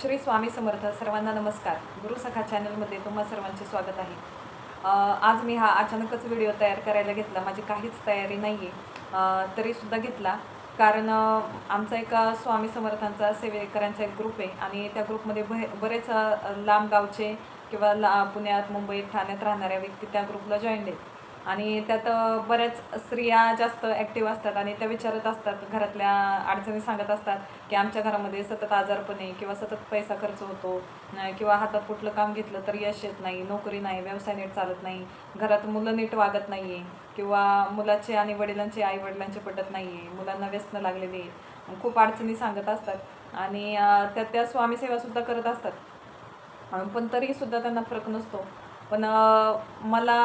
श्री स्वामी समर्थ सर्वांना नमस्कार. गुरुसखा चॅनलमध्ये तुम्हा सर्वांचे स्वागत आहे. आज मी हा अचानकच व्हिडिओ तयार करायला घेतला. माझी काहीच तयारी नाही आहे तरीसुद्धा घेतला. कारण आमचा एक स्वामी समर्थांचा सेवेकरांचा एक ग्रुप आहे आणि त्या ग्रुपमध्ये ब बरेच लांब गावचे किंवा ला पुण्यात मुंबईत ठाण्यात राहणाऱ्या व्यक्ती त्या ग्रुपला जॉईन आहेत. आणि त्यात बऱ्याच स्त्रिया जास्त ॲक्टिव्ह असतात आणि त्या विचारत असतात घरातल्या अडचणी सांगत असतात की आमच्या घरामध्ये सतत आजारपणे किंवा सतत पैसा खर्च होतो किंवा हातात कुठलं काम घेतलं तर यश येत नाही नोकरी नाही व्यवसाय नीट चालत नाही घरात मुलं नीट वागत नाही आहे किंवा मुलाचे आणि वडिलांचे आई वडिलांचे पटत नाही आहे मुलांना व्यसन लागलेले आहे खूप अडचणी सांगत असतात आणि त्या त्या स्वामीसेवासुद्धा करत असतात. पण तरीसुद्धा त्यांना फरक नसतो. पण मला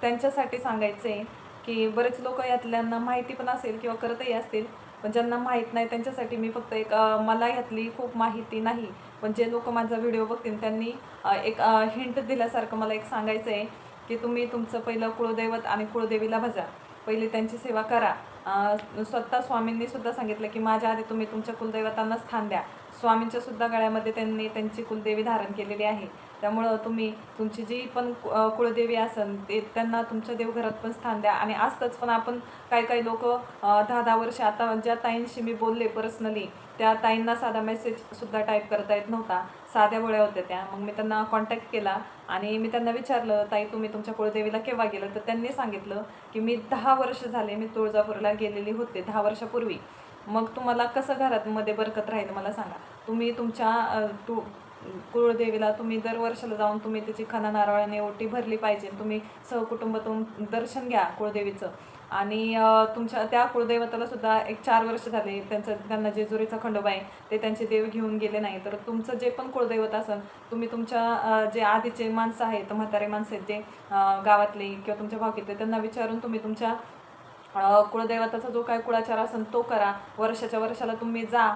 त्यांच्यासाठी सांगायचं आहे की बरेच लोक यातल्यांना माहिती पण असेल किंवा करतही असतील पण ज्यांना माहीत नाही त्यांच्यासाठी मी फक्त एक मला यातली खूप माहिती नाही. पण जे लोक माझा व्हिडिओ बघतील त्यांनी एक हिंट दिल्यासारखं मला एक सांगायचं आहे की तुम्ही तुमचं पहिलं कुळदैवत आणि कुळदेवीला भजा. पहिले त्यांची सेवा करा. स्वतः स्वामींनी सुद्धा सांगितलं की माझ्या आधी तुम्ही तुमच्या कुलदैवतांना स्थान द्या. स्वामींच्या सुद्धा गळ्यामध्ये त्यांनी त्यांची कुलदेवी धारण केलेली आहे. त्यामुळं तुम्ही तुमची जी पण कु- कुळदेवी असन ते त्यांना तुमच्या देवघरात पण स्थान द्या. आणि असतंच पण आपण काही काही लोक दहा दहा वर्ष आता ज्या ताईंशी मी बोलले पर्सनली त्या ताईंना साधा मेसेजसुद्धा टाईप करता येत नव्हता. साध्या गोळ्या होत्या त्या. मग मी त्यांना कॉन्टॅक्ट केला आणि मी त्यांना विचारलं ताई तुम्ही तुमच्या कुळदेवीला केव्हा गेलं तर त्यांनी सांगितलं की मी दहा वर्ष झाले मी तुळजापूरला गेलेली होते दहा वर्षापूर्वी. मग तुम्हाला कसं घरात मध्ये बरकत राहील मला सांगा. तुम्ही तुमच्या तू कुळदेवीला तुम्ही दर वर्षाला जाऊन तुम्ही त्याची खना नारळाने ओटी भरली पाहिजे. तुम्ही सहकुटुंबातून दर्शन घ्या कुळदेवीचं. आणि तुमच्या त्या कुळदैवताला सुद्धा एक चार वर्ष झाले. त्यांचं त्यांना जेजुरीचा खंडोबा आहे. ते त्यांचे देव घेऊन गेले नाही. तर तुमचं जे पण कुळदैवत असेल तुम्ही तुमच्या जे आधीचे माणसं आहेत म्हातारे माणसं आहेत जे गावातले किंवा तुमच्या भावकीतले त्यांना विचारून तुम्ही तुमच्या कुळदैवताचा जो काय कुळाचार असेल तो करा. वर्षाच्या वर्षाला तुम्ही जा.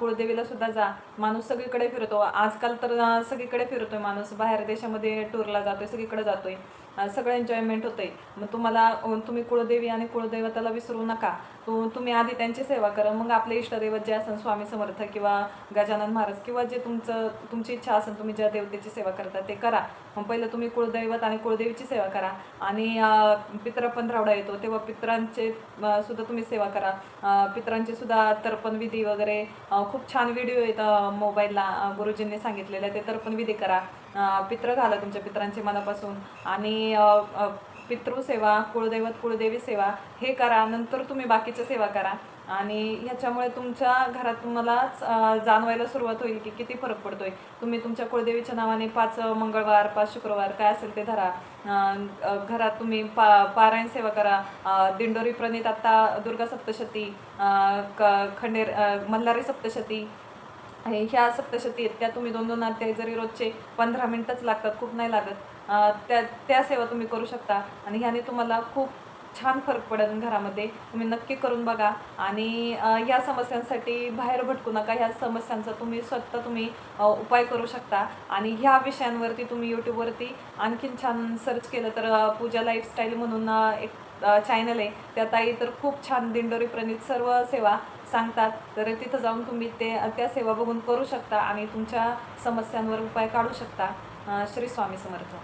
कुळदेवीला सुद्धा जा. माणूस सगळीकडे फिरतो. आजकाल तर सगळीकडे फिरतोय माणूस. बाहेर देशामध्ये टूरला जातोय सगळीकडे जातोय. सगळं एन्जॉयमेंट होते मग तुम्हाला तुम्ही कुळदेवी आणि कुळदैवताला विसरू नका. तो तुम्ही आधी त्यांची सेवा करा. मग आपले इष्टदैवत जे असेल स्वामी समर्थ किंवा गजानन महाराज किंवा जे तुमचं तुमची इच्छा असेल तुम्ही ज्या देवतेची सेवा करता ते करा. मग पहिलं तुम्ही कुळदैवत आणि कुळदेवीची सेवा करा. आणि अ, पित्र पंधरावडा येतो तेव्हा पित्रांचे सुद्धा तुम्ही सेवा करा. पित्रांचे सुद्धा तर्पण विधी वगैरे खूप छान व्हिडिओ येत मोबाईलला गुरुजींनी सांगितलेले ते तर्पण विधी करा. पित्र घाला तुमच्या पित्रांचे मनापासून. आणि आणि पितृसेवा कुळदैवत कुळदेवी सेवा हे करा नंतर तुम्ही बाकीच्या सेवा करा. आणि ह्याच्यामुळे तुमच्या घरात तुम्हालाच जाणवायला सुरुवात होईल की किती फरक पडतोय. तुम्ही तुमच्या कुळदेवीच्या नावाने पाच मंगळवार पाच शुक्रवार काय असेल ते धरा. घरात तुम्ही पा पारायण सेवा करा. दिंडोरी प्रणित आत्ता दुर्गा सप्तशती क खंडेर मल्हारी सप्तशती हे ह्या सप्तशती आहेत. त्या तुम्ही दोन दोन अध्याय जरी रोजचे पंधरा मिनटंच लागतात खूप नाही लागत. त्या त्या सेवा तुम्ही करू शकता. आणि ह्याने तुम्हाला खूप छान फरक पडेल घरामध्ये. तुम्ही नक्की करून बघा. आणि ह्या समस्यांसाठी बाहेर भटकू नका. ह्या समस्यांचा तुम्ही स्वतः तुम्ही उपाय करू शकता. आणि ह्या विषयांवरती तुम्ही यूट्यूबवरती आणखीन छान सर्च केलं तर पूजा लाईफस्टाईल म्हणून एक चॅनल आहे. त्या ताई तर खूप छान दिंडोरी प्रणित सर्व सेवा सांगतात. तर तिथं जाऊन तुम्ही ते त्या सेवा बघून करू शकता आणि तुमच्या समस्यांवर उपाय काढू शकता. श्री स्वामी समर्थ.